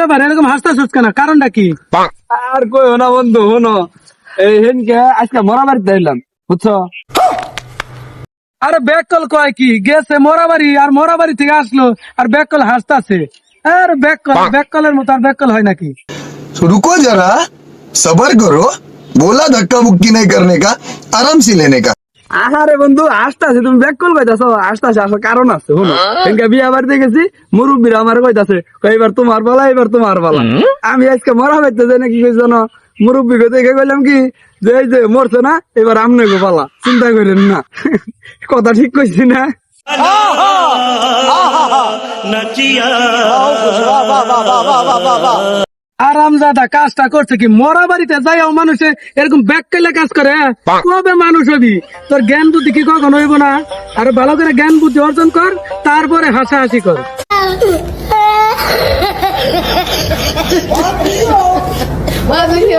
ব্যাপার এরকম হাসতেছিস কেন কারণটা কি আর কই না বন্ধু শোনো এই হেনকে আজকে মরা বাড়িতে এলাম বুঝছো আরে ব্যাককল কয় কি গেছে মোরাবাড়ি আর মোরাবাড়ি থেকে আসলো আর ব্যাককল হাসতাছে আর ব্যাককল ব্যাককলের মতো আর ব্যাককল হয় নাকি तो रुको जरा सबर करो बोला धक्का मुक्की नहीं करने का आराम से लेने का আহারে বন্ধু আসতাছে তুমি ব্যাক কল কইতাছো আসতাছে আসার কারণ আছে শুনো। হেনকে বিয়া বাড়িতে গেছি মুরব্বীরা আমার কইতাছে কই এবার তোমার বলা এবার তোমার বলা। আমি আজকে মরা বাড়িতে যাই নাকি কই জানো মুরব্বী কে দেখে কইলাম কি যে এই যে মরছে না এবার আমনে গো পালা চিন্তা করেন না। কথা ঠিক কইছি না। আরামজাদা কাজটা করছে কি? মরা বাড়িতে যাইও মানুষে এরকম ব্যাক কেলে কাজ করে কবে মানুষ হবি? তোর জ্ঞান বুদ্ধি কি কখন হইব না? আর ভালো করে জ্ঞান বুদ্ধি অর্জন কর তারপরে হাসাহাসি কর।